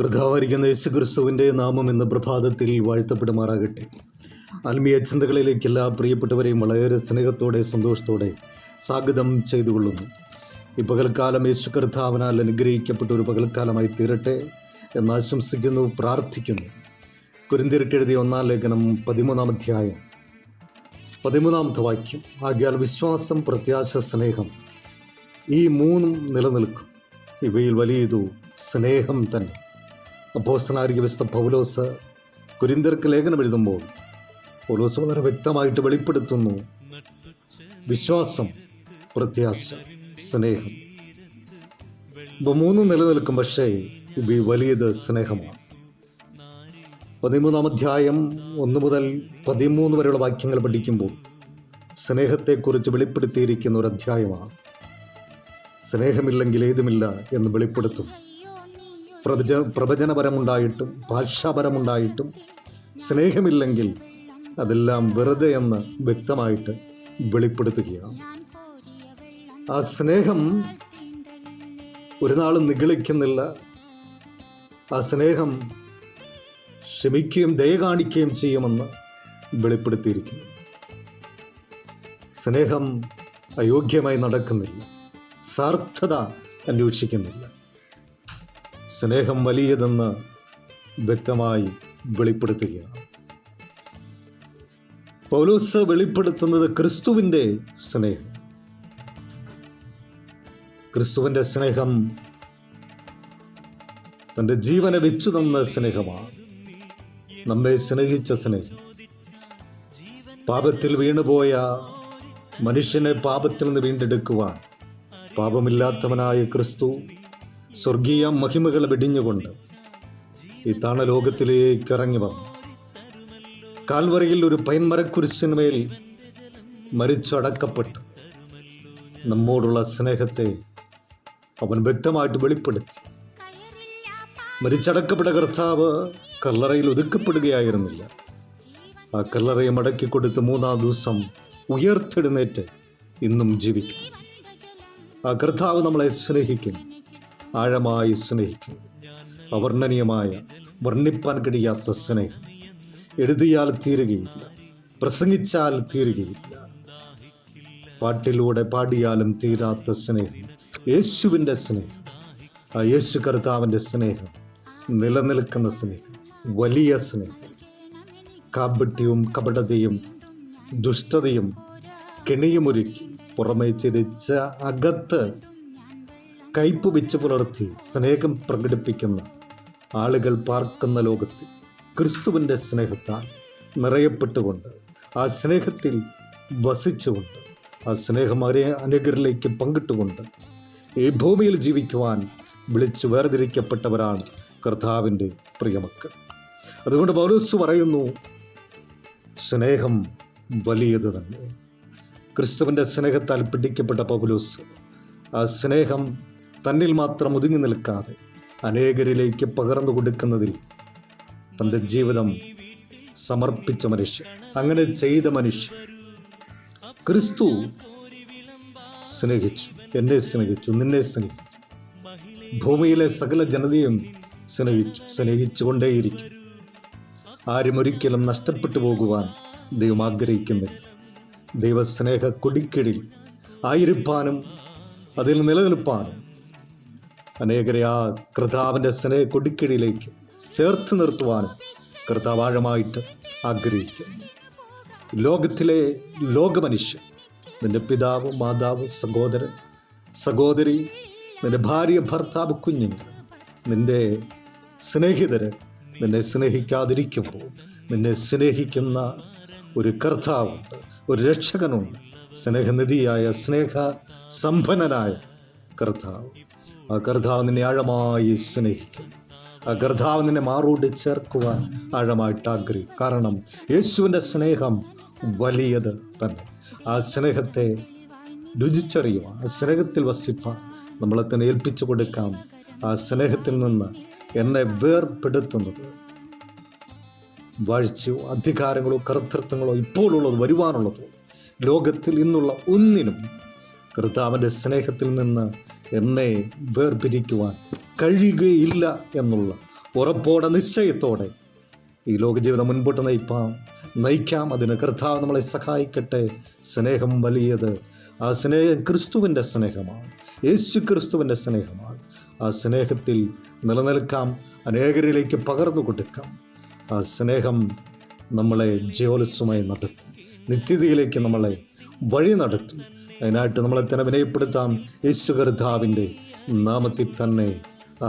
കൃതാവരിക്കുന്ന യേശുക്രിസ്തുവിന്റെ നാമം എന്ന പ്രഭാതത്തിൽ വാഴ്ത്തപ്പെടുമാറാകട്ടെ. ആത്മീയ ചിന്തകളിലേക്ക് എല്ലാ പ്രിയപ്പെട്ടവരെയും വളരെ സ്നേഹത്തോടെ സന്തോഷത്തോടെ സ്വാഗതം ചെയ്തുകൊള്ളുന്നു. ഈ പകൽക്കാലം യേശു കർത്താവിനാൽ അനുഗ്രഹിക്കപ്പെട്ട ഒരു പകൽക്കാലമായി തീരട്ടെ എന്ന് ആശംസിക്കുന്നു പ്രാർത്ഥിക്കുന്നു. കുരുന്തിരക്കെഴുതിയ ഒന്നാം ലേഖനം പതിമൂന്നാം അധ്യായം. പതിമൂന്നാമത്തെ വാക്യം. ആകിയാൽ വിശ്വാസം പ്രത്യാശ സ്നേഹം ഈ മൂന്നും നിലനിൽക്കും. ഇവയിൽ വലിയതു സ്നേഹം തന്നെ. അപ്പോസ്തനാരിക വിശുദ്ധ പൗലോസ് കുരിന്തർക്ക് ലേഖനം എഴുതുമ്പോൾ പൗലോസ് വളരെ വ്യക്തമായിട്ട് വെളിപ്പെടുത്തുന്നു. വിശ്വാസം പ്രത്യാശ സ്നേഹം. ഇപ്പൊ മൂന്ന് നിലനിൽക്കും പക്ഷേ വലിയത് സ്നേഹമാണ്. പതിമൂന്നാം അധ്യായം ഒന്ന് മുതൽ പതിമൂന്ന് വരെയുള്ള വാക്യങ്ങൾ പഠിക്കുമ്പോൾ സ്നേഹത്തെക്കുറിച്ച് വെളിപ്പെടുത്തിയിരിക്കുന്ന ഒരു അധ്യായമാണ്. സ്നേഹമില്ലെങ്കിൽ ഏതുമില്ല എന്ന് വെളിപ്പെടുത്തും പ്രവച പ്രവചനപരമുണ്ടായിട്ടും ഭാഷാപരമുണ്ടായിട്ടും സ്നേഹമില്ലെങ്കിൽ അതെല്ലാം വെറുതെ എന്ന് വ്യക്തമായിട്ട് വെളിപ്പെടുത്തുകയാണ്. ആ സ്നേഹം ഒരു നാളും നിഗളിക്കുന്നില്ല. ആ സ്നേഹം ക്ഷമിക്കുകയും ദയ കാണിക്കുകയും ചെയ്യുമെന്ന് വെളിപ്പെടുത്തിയിരിക്കുന്നു. സ്നേഹം അയോഗ്യമായി നടക്കുന്നില്ല. സാർത്ഥത അന്വേഷിക്കുന്നില്ല. സ്നേഹം വലിയതെന്ന് വ്യക്തമായി വെളിപ്പെടുത്തുകയാണ്. പൗലോസ് വെളിപ്പെടുത്തുന്നത് ക്രിസ്തുവിന്റെ സ്നേഹം. ക്രിസ്തുവിന്റെ സ്നേഹം തന്റെ ജീവനെ വെച്ചു തന്ന സ്നേഹമാണ്. നമ്മെ സ്നേഹിച്ച സ്നേഹം. പാപത്തിൽ വീണുപോയ മനുഷ്യനെ പാപത്തിൽ നിന്ന് വീണ്ടെടുക്കുവാൻ പാപമില്ലാത്തവനായ ക്രിസ്തു സ്വർഗീയ മഹിമകൾ വെടിഞ്ഞുകൊണ്ട് ഈ താണലോകത്തിലേക്ക് ഇറങ്ങി വന്നു. കാൽവറയിൽ ഒരു പൈൻമരക്കുരിശിനുമേൽ മരിച്ചടക്കപ്പെട്ടു നമ്മോടുള്ള സ്നേഹത്തെ അവൻ വ്യക്തമായിട്ട് വെളിപ്പെടുത്തി. മരിച്ചടക്കപ്പെട്ട കർത്താവ് കല്ലറയിൽ ഒതുക്കപ്പെടുകയായിരുന്നില്ല. ആ കല്ലറയെ മടക്കി കൊടുത്ത് മൂന്നാം ദിവസം ഉയർത്തെഴുന്നേറ്റ് ഇന്നും ജീവിക്കും. ആ കർത്താവ് നമ്മളെ സ്നേഹിക്കും ആഴമായി സ്നേഹിക്കും അവർണനീയമായ വർണിപ്പാൻ കഴിയാത്ത സ്നേഹം. എഴുതിയാൽ തീരുകയില്ല പ്രസംഗിച്ചാൽ തീരുകയില്ല. പാട്ടിലൂടെ പാടിയാലും തീരാത്ത സ്നേഹം. യേശുവിന്റെ സ്നേഹം ആ യേശു കർത്താവിന്റെ സ്നേഹം നിലനിൽക്കുന്ന സ്നേഹം വലിയ സ്നേഹം. കാപട്യവും കപടതയും ദുഷ്ടതയും കെണിയുമൊരുക്കി പുറമേ ചിരിച്ച അകത്ത് കയ്പ് വെച്ച് പുലർത്തി സ്നേഹം പ്രകടിപ്പിക്കുന്ന ആളുകൾ പാർക്കുന്ന ലോകത്ത് ക്രിസ്തുവിന്റെ സ്നേഹത്താൽ നിറയപ്പെട്ടുകൊണ്ട് ആ സ്നേഹത്തിൽ വസിച്ചുകൊണ്ട് ആ സ്നേഹം അവരെ അനേകരിലേക്ക് പങ്കിട്ടുകൊണ്ട് ഈ ഭൂമിയിൽ ജീവിക്കുവാൻ വിളിച്ചു വേർതിരിക്കപ്പെട്ടവരാണ് കർത്താവിന്റെ പ്രിയമക്കൾ അതുകൊണ്ട് പൗലോസ് പറയുന്നു സ്നേഹം വലിയത് തന്നെ. ക്രിസ്തുവിന്റെ സ്നേഹത്താൽ പിടിക്കപ്പെട്ട പൗലോസ് ആ സ്നേഹം തന്നിൽ മാത്രം ഒതുങ്ങി നിൽക്കാതെ അനേകരിലേക്ക് പകർന്നു കൊടുക്കുന്നതിൽ തന്റെ ജീവിതം സമർപ്പിച്ച മനുഷ്യൻ അങ്ങനെ ചെയ്ത മനുഷ്യൻ. ക്രിസ്തു സ്നേഹിച്ചു എന്നെ സ്നേഹിച്ചു നിന്നെ സ്നേഹിച്ചു. ഭൂമിയിലെ സകല ജനതയും സ്നേഹിച്ചു സ്നേഹിച്ചുകൊണ്ടേയിരിക്കും ആരും ഒരിക്കലും നഷ്ടപ്പെട്ടു പോകുവാൻ ദൈവം ആഗ്രഹിക്കുന്നില്ല. ദൈവസ്നേഹ കൊടിക്കിടിൽ ആയിരിപ്പാനും അതിൽ നിലനിൽപ്പാനും അനേകരെ ആ കർത്താവിന്റെ സ്നേഹ കൊടിക്കീഴിലേക്ക് ചേർത്ത് നിർത്തുവാനും കർത്താവാഴമായിട്ട് ആഗ്രഹിക്കുന്നു ലോകത്തിലെ ലോകമനുഷ്യൻ നിന്റെ പിതാവ് മാതാവ് സഹോദരൻ സഹോദരി നിന്റെ ഭാര്യ ഭർത്താവ് കുഞ്ഞുങ്ങൾ നിന്റെ സ്നേഹിതര് നിന്നെ സ്നേഹിക്കാതിരിക്കുമ്പോൾ നിന്നെ സ്നേഹിക്കുന്ന ഒരു കർത്താവുണ്ട് ഒരു രക്ഷകനുണ്ട് സ്നേഹനിധിയായ സ്നേഹ സമ്പന്നനായ കർത്താവ്. ആ കർത്താവ് നിന്നെ ആഴമായി സ്നേഹിക്കും. ആ കർത്താവ് നിന്നെ മാറോട് ചേർക്കുവാൻ ആഴമായിട്ട് ആഗ്രഹിക്കും. കാരണം യേശുവിന്റെ സ്നേഹം വലിയത് തന്നെ. ആ സ്നേഹത്തെ രുചിച്ചറിയുവാൻ ആ സ്നേഹത്തിൽ വസിപ്പാൻ നമ്മളെ തന്നെ ഏൽപ്പിച്ചു കൊടുക്കാം. ആ സ്നേഹത്തിൽ നിന്ന് എന്നെ വേർപ്പെടുത്തുന്നത്. വാഴ്ചയോ അധികാരങ്ങളോ കർത്തൃത്വങ്ങളോ ഇപ്പോഴുള്ളത് വരുവാനുള്ളതോ. ലോകത്തിൽ ഇന്നുള്ള ഒന്നിനും കർത്താവിന്റെ സ്നേഹത്തിൽ നിന്ന് എന്നെ വേർപിരിക്കുവാൻ കഴിയുകയില്ല എന്നുള്ള ഉറപ്പോടെ നിശ്ചയത്തോടെ ഈ ലോകജീവിതം മുൻപോട്ട് നയിപ്പാം. നയിക്കാം അതിന് കർത്താവ് നമ്മളെ സഹായിക്കട്ടെ. സ്നേഹം വലിയത് ആ സ്നേഹം ക്രിസ്തുവിന്റെ സ്നേഹമാണ്. യേശു ക്രിസ്തുവിന്റെ സ്നേഹമാണ്. ആ സ്നേഹത്തിൽ നിലനിൽക്കാം. അനേകരിലേക്ക് പകർന്നു കൊടുക്കാം. ആ സ്നേഹം നമ്മളെ ജയോലസ്വമായി നടത്തും. നിത്യതയിലേക്ക് നമ്മളെ വഴി നടത്തും. അതിനായിട്ട് നമ്മളെ തന്നെ വിനയപ്പെടുത്താം യേശു കർത്താവിന്റെ നാമത്തിൽ തന്നെ. ആ